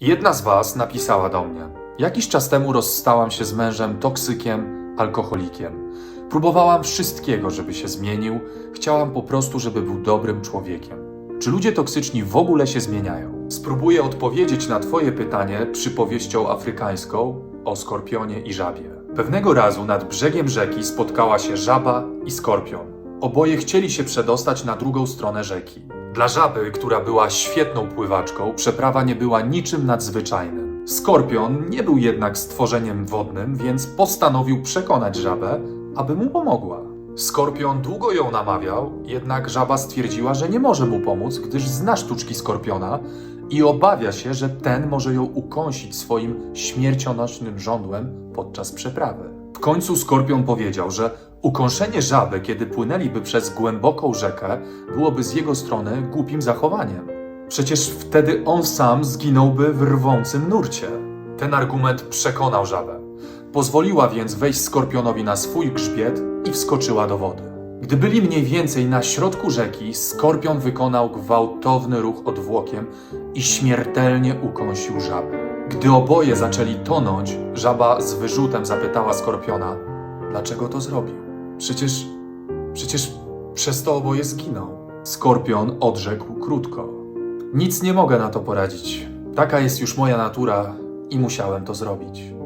Jedna z Was napisała do mnie. Jakiś czas temu rozstałam się z mężem toksykiem, alkoholikiem. Próbowałam wszystkiego, żeby się zmienił. Chciałam po prostu, żeby był dobrym człowiekiem. Czy ludzie toksyczni w ogóle się zmieniają? Spróbuję odpowiedzieć na Twoje pytanie przypowieścią afrykańską o skorpionie i żabie. Pewnego razu nad brzegiem rzeki spotkała się żaba i skorpion. Oboje chcieli się przedostać na drugą stronę rzeki. Dla żaby, która była świetną pływaczką, przeprawa nie była niczym nadzwyczajnym. Skorpion nie był jednak stworzeniem wodnym, więc postanowił przekonać żabę, aby mu pomogła. Skorpion długo ją namawiał, jednak żaba stwierdziła, że nie może mu pomóc, gdyż zna sztuczki skorpiona i obawia się, że ten może ją ukąsić swoim śmiercionośnym żądłem podczas przeprawy. W końcu skorpion powiedział, że ukąszenie żaby, kiedy płynęliby przez głęboką rzekę, byłoby z jego strony głupim zachowaniem. Przecież wtedy on sam zginąłby w rwącym nurcie. Ten argument przekonał żabę. Pozwoliła więc wejść skorpionowi na swój grzbiet i wskoczyła do wody. Gdy byli mniej więcej na środku rzeki, skorpion wykonał gwałtowny ruch odwłokiem i śmiertelnie ukąsił żabę. Gdy oboje zaczęli tonąć, żaba z wyrzutem zapytała skorpiona, dlaczego to zrobił. Przecież, przecież przez to oboje zginą. Skorpion odrzekł krótko. Nic nie mogę na to poradzić. Taka jest już moja natura i musiałem to zrobić.